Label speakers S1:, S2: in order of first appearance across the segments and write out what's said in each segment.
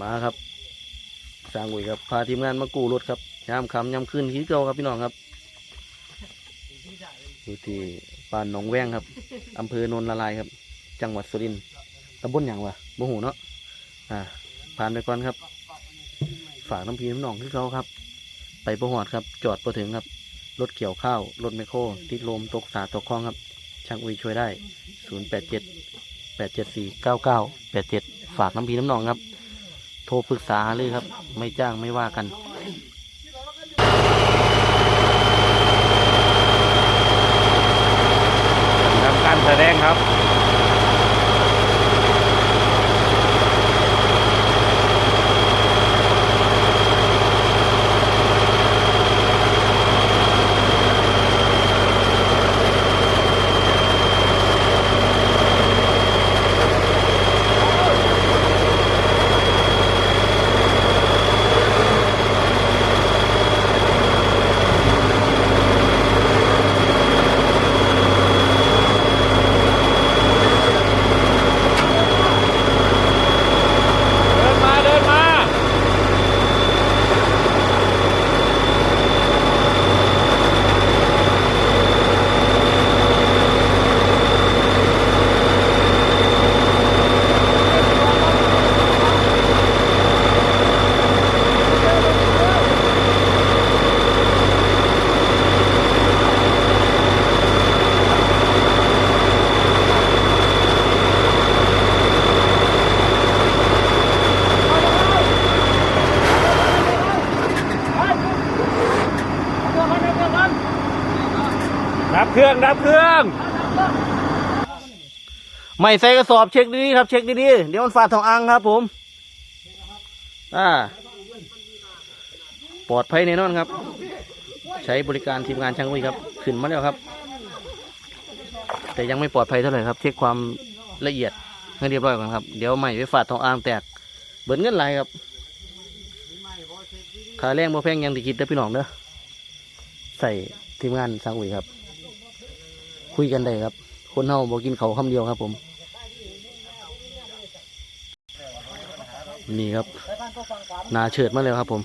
S1: มาครับสร้างอุ๋ยครับพาทีมงานมากู้รถครับยามคำยามคืนขี้เก่าครับพี่น้องครับอยู่ที่บ้านหนองแวงครับอำเภอโนนละลายครับ จังหวัดสุรินทร์ตำบลหยังวะโมโหเนาะอ่า ผ่านไปก่อนครับ ฝากน้ำพีน้ำหนองที่เขาครับ ไปประหอดครับ จอดประถึงครับรถเกี่ยวข้าวรถแมโครติดลมตกสาตกคลองครับ ช่างอุ๋ยช่วยได้ 0 8 7 8 7 4 9 9 8 7 ฝากน้ำพีน้ำหนองครับ รปรึกษาเลยครับ ไม่จ้างไม่ว่ากัน
S2: ทำการแสดงครับ เดินมาเดินมา ดับ เครื่องดับเครื่อง
S1: ไม่ใส่กระสอบเช็คดีๆครับ เช็คดีๆเดี๋ยวมันฟาดทองอังครับ ผม อ่า ปลอดภัยแน่นอนครับ ใช้บริการทีมงานช่างอุ้ยครับ ขึ้นมาแล้วครับ แต่ยังไม่ปลอดภัยเท่าไหร่ครับ เช็คความละเอียดให้เรียบร้อยก่อนครับ เดี๋ยวใหม่ไปฟาดทองอังแตก เบิดเงินไหลายครับค่าแรงบ่แพงยังที่คิดเด้อพี่น้องเด้อใส่ทีมงานช่างอุ้ยครับ คุยกันได้ครับ คนเฮาบอกินเขาวคำเดียวครับ ผม นี่ครับนาเฉิดมาแล้วครับ ผม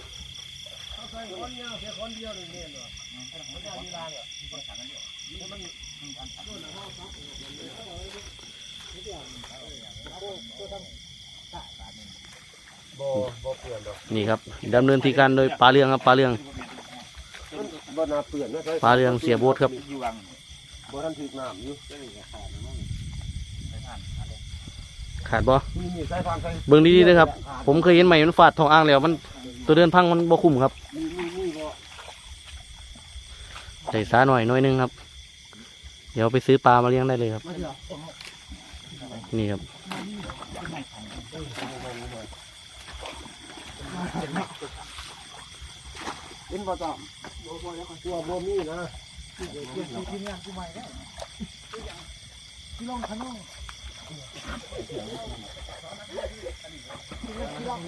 S3: บ่บ่เปลี่ยนดอก
S1: นี่ครับดำเนินทีการโดยปลาเรืองครับปลาเรือง
S3: มันบ่น่าเปลี่ยนนะใช่
S1: ปลาเรืองเสียโบสครับ
S3: บ่ทันถึกน้ำอยู่
S1: ขาดบ่
S3: นี่นี่สายพานใส่
S1: เบิ่งดีๆเลยครับ ผมเคยเห็นใหม่มันฟาดทองอ่างแล้วมันตัวเดินพังมันบ่คุ้มครับ
S3: นี่นี่นี่บ่
S1: ใส่สาหน่อยหน้อยนึงครับ เดี๋ยวไปซื้อปลามาเลี้ยงได้เลยครับ นี่ครับ
S3: เป็นบ่ต้องบ่บ่แล้วก็ตัวบ่มีนะ ส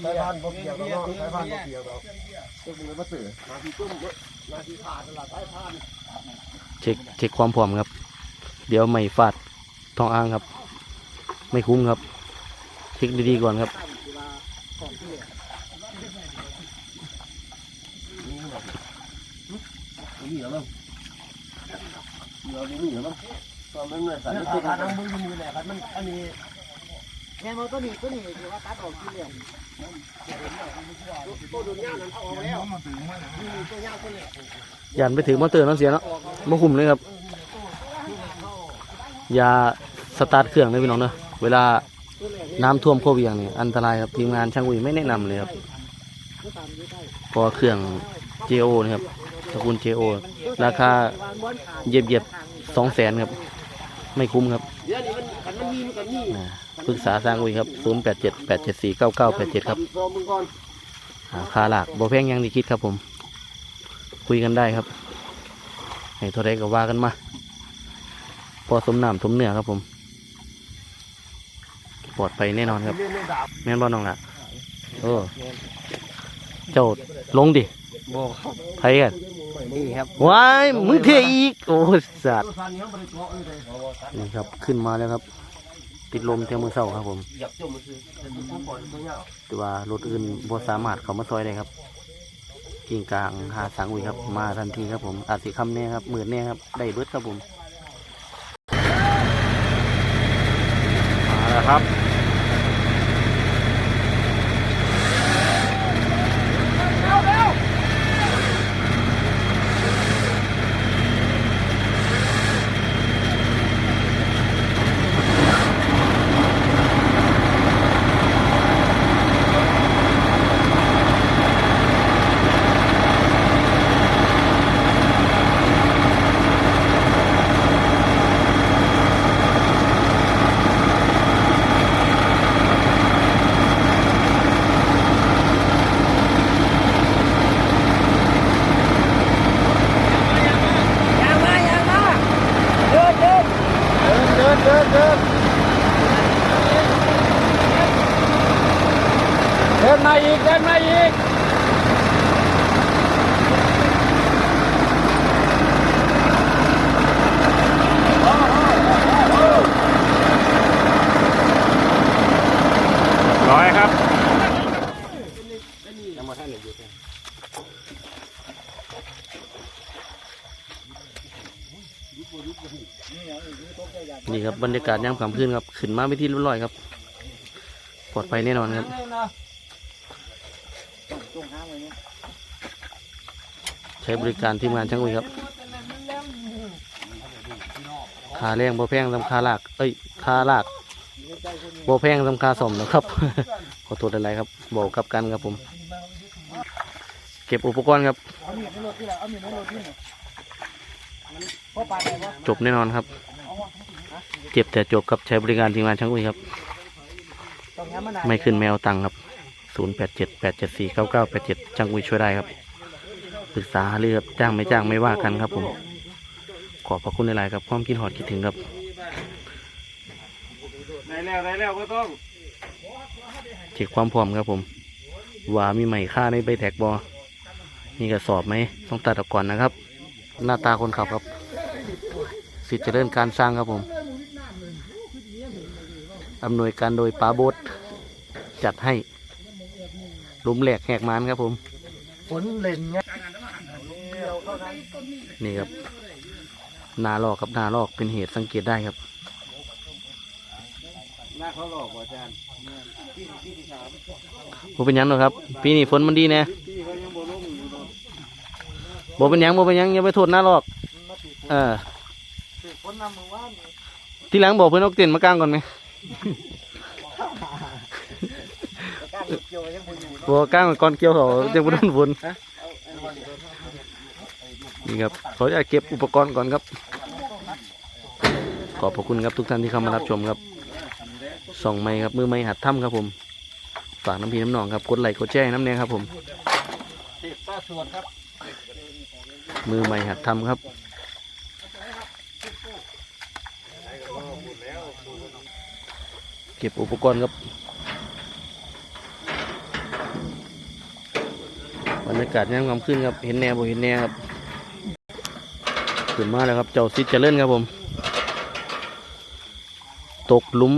S3: ายพานบ่เกี่ยวดอกเนาะสายพานบ่เกี่ยวดอกต้องมือมาซื้อมาที่ตุ้มมาที่ขาดตลาดสายพานธุ์
S1: เช็คเช็คความพร้อมครับ เดี๋ยวไม่ฟาดทองอ่างครับ ไม่คุ้มครับ เช็คดีๆก่อนครับ
S3: นี่เหรอ เราดูนี่เหรอมั้งตอนนั้นน่ะสายพานน้ำมือมือแหละครับมันอันนี้
S4: แม่นบ่ตัวนี้ตัวนี้ที่ว่าตัดออกที่เหลี่ยม
S3: ตัวดุนย่านั้นเอาออกแล้ว
S1: ยันไปถึงมอเตอร์น้องเสียเนาะบ่คุ้มเลยครับอย่าสตาร์ทเครื่องเลยพี่น้องเนอะเวลาน้ำท่วมโคเวียงนี่อันตรายครับทีมงานช่างอุยไม่แนะนำเลยครับพอเครื่อง JO นะครับ ตระกูล JO ราคาเหยียบเหยียบสองแสนครับ ไม่คุ้มครับ
S3: เดี๋ยวนี้มันขันมันมีมันก็มี
S1: นะปรึกษาสร้างอุยครับ0 8 7 8 7 4 9 9 8 7ครับ
S3: ฟอร์มมึงก่อน
S1: หาคาหลากบ่แพงอยังที่คิดครับผม คุยกันได้ครับให้เท่าไรก็ว่ากันมา พอสมน้ำสมเนื้อครับผม ปลอดภัยแน่นอนครับ
S3: เล่นในดาบ
S1: แม่นบ่น้องละโอ้เจ้าลงดิ
S4: โบครับ
S1: ไผกัน
S4: นี่ครับ
S1: ว้ายมึงเทอีก โอ้ยสัตว์
S3: ตัวซันนี้เขาบริเกาะเลยเลย
S1: นี่ครับขึ้นมาแล้วครับ ติดลมเที่ยมือเศร้าครับผม
S3: อยากจมมันคือเป็นผู้ปล่อยตัวเงา
S1: แต่ว่ารถอื่นบ่สามารถเข้ามาซอยได้ครับกิ่งกลางหาสังอุยครับ มาทันทีครับผมอาจสิคำแน่ครับหมื่นแน่ครับได้เบิดครับผม
S2: มาแล้วครับ
S3: เดินเดิน เดินเดินเดินมาอีกเดินมาอีก
S2: ร้อยครับ
S1: บรรยากาศยามค่ำคืนครับ ขึ้นมาไปที่รียบร้อยครับปลอดภัยแน่นอนครับใช้บริการทีมงานช่างอุยครับค่าแรงบ่แพงสำค่าลาก เอ้ยค่าลากบ่แพงสำค่าสมนะครับ ขอโทษอะไรครับบอกกับกันครับผม เก็บอุปกรณ์ครับจบแน่นอนครับ เก็บแต่จบครับใช้บริการทีมงานช่างอุยครับ
S4: ต้องย้ำมันหน่อย
S1: ไม่ขึ้นแมวตังค์ครับ 0 8 7 8 7 4 9 9 8 7 ช่างอุยช่วยได้ครับปรึกษาเรื่องจ้างไม่จ้างไม่ว่ากันครับ ผม ขอบพระคุณหลายๆครับความคิดหอดคิดถึงครับ
S2: ได้แล้วได้แล้วก็ต้อง
S1: เช็คความพร้อมครับผม ว่ามีใหม่ค่าในใบแท็กบอมีกระสอบไหมต้องตัดออกก่อนนะครับ หน้าตาคนขับครับ สิทธิ์เจริญการสร้างครับผม อำนวยการโดยปาโบดจัดให้หลุมแหลกแหกมานครับผม
S3: ฝนเล่นไง
S1: นี่ครับหนาลอกกับหนาลอกเป็นเหตุสังเกตได้ครับ
S3: หน้าเขาหลอกอาจารย์
S1: บ่เป็นหยังหรอกครับปีนี้ฝนมันดีแน่
S3: พี่เขายังบ่ลงอยู่เนาะ
S1: บ่เป็นหยังบ่เป็นหยังอย่าไปโทษหน้าลอก เออ
S4: คนนำมือว่า
S1: ที่หลังบอกเพื่อนเอาเต็นท์มากางก่อนไหม
S4: การเกี่ยวยังบ่อยู่
S1: บัวกางก่อนเกี่ยวเขาจะบุญฝนนี่ครับเขาจะเก็บอุปกรณ์ก่อนครับ ขอบพระคุณครับทุกท่านที่เข้ามารับชมครับส่องไม้ครับมือไม้หัดถ้ำครับผมฝากน้ำพีน้ำหนองครับกดไลค์กดแชร์ให้น้ำเนี่ยครับผม
S3: ติดป้าสวดครับ
S1: มือไม้หัดถ้ำครับ เก็บอุปกรณ์ครับบรรยากาศย่างความขึ้นครับ เห็นแนวบ่เห็นแนวครับขึ้นมาแล้วครับ เจ้าซิดเจะเล่นครับผม ตกหลุม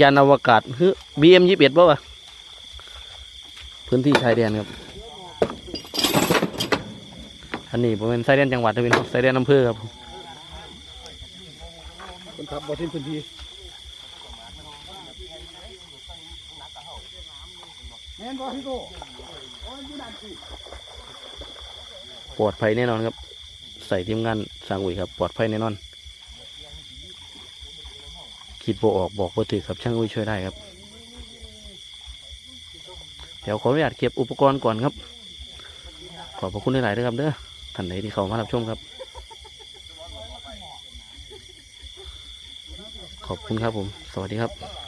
S1: ยานอวกาศฮึบีเอ็มยี่สิบเอ็ดบ่วะพื้นที่ชายแดนครับ อันนี้ผมเป็นชายแดนจังหวัดนะพี่น้องชายแดนอำเภอครับ
S3: คนขับบ่ทิ้งพื้นที่
S4: แม่นบ่พี่โก้
S1: ปลอดภัยแน่นอนครับ ใส่ทีมงานสร้างอุยครับ ปลอดภัยแน่นอน คิดโบออกบอกโบถือครับช่างอุยช่วยได้ครับ เดี๋ยวขออนุญาตเก็บอุปกรณ์ก่อนครับ ขอบพระคุณหลายๆด้วยครับเด้อท่านใดที่เข้ามารับชมครับ ขอบคุณครับผม สวัสดีครับ